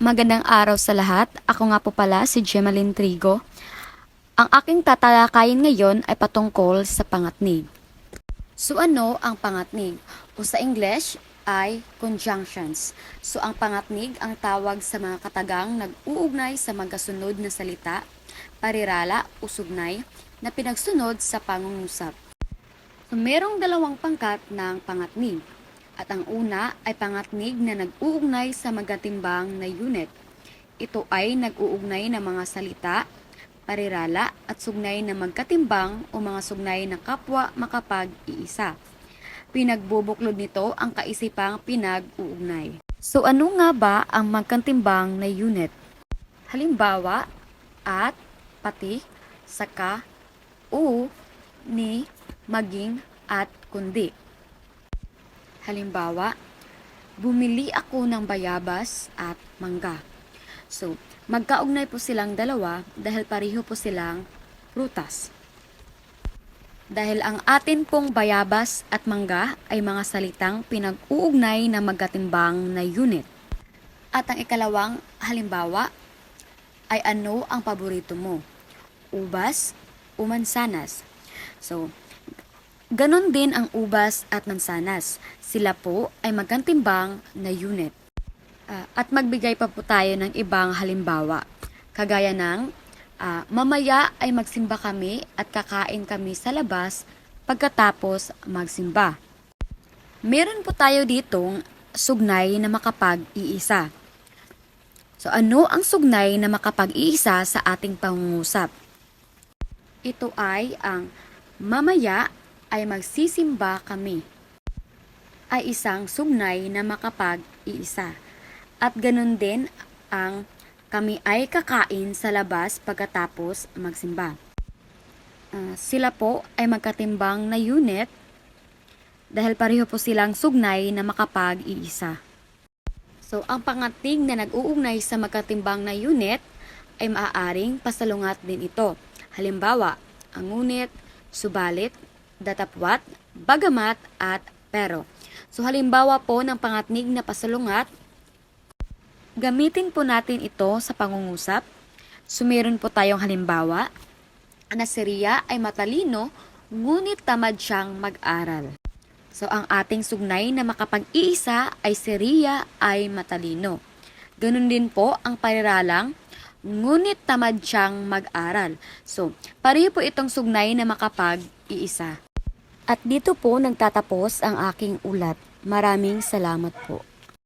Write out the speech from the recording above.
Magandang araw sa lahat. Ako nga po pala si Gemaline Trigo. Ang aking tatalakayin ngayon ay patungkol sa pangatnig. So ano ang pangatnig? O sa English ay conjunctions. So ang pangatnig ang tawag sa mga katagang nag-uugnay sa magkasunod na salita, parirala o sugnay na pinagsunod sa pangungusap. So, merong dalawang pangkat ng pangatnig. At ang una ay pangatnig na nag-uugnay sa magkatimbang na unit. Ito ay nag-uugnay ng mga salita, parirala at sugnay na magkatimbang o mga sugnay na kapwa makapag-iisa. Pinagbubuklod nito ang kaisipang pinag-uugnay. So ano nga ba ang magkatimbang na unit? Halimbawa, at, pati, saka, o, ni, maging, at kundi. Halimbawa, bumili ako ng bayabas at mangga. So, magkaugnay po silang dalawa dahil pareho po silang prutas. Dahil ang atin pong bayabas at mangga ay mga salitang pinag-uugnay na magkatimbang na unit. At ang ikalawang halimbawa ay ano ang paborito mo? Ubas o mansanas? So, ganon din ang ubas at mansanas. Sila po ay magkatimbang na unit. Ah, at magbigay pa po tayo ng ibang halimbawa. Kagaya ng, ah, mamaya ay magsimba kami at kakain kami sa labas pagkatapos magsimba. Meron po tayo ditong sugnay na makapag-iisa. So ano ang sugnay na makapag-iisa sa ating pangungusap? Ito ay ang mamaya ay magsisimba kami ay isang sugnay na makapag-iisa. At ganun din ang kami ay kakain sa labas pagkatapos magsimba. Ah, sila po ay magkatimbang na unit dahil pareho po silang sugnay na makapag-iisa. So, ang pangatig na nag-uugnay sa magkatimbang na unit ay maaaring pasalungat din ito. Halimbawa, ang ngunit, subalit, datapwat, bagamat, at pero. So, halimbawa po ng pangatnig na pasalungat, gamitin po natin ito sa pangungusap. So, meron po tayong halimbawa na si Ria ay matalino, ngunit tamad siyang mag-aral. So, ang ating sugnay na makapag-iisa ay si Ria ay matalino. Ganun din po ang pariralang, ngunit tamad siyang mag-aral. So, pareho po itong sugnay na makapag-iisa. At dito po nagtatapos ang aking ulat. Maraming salamat po.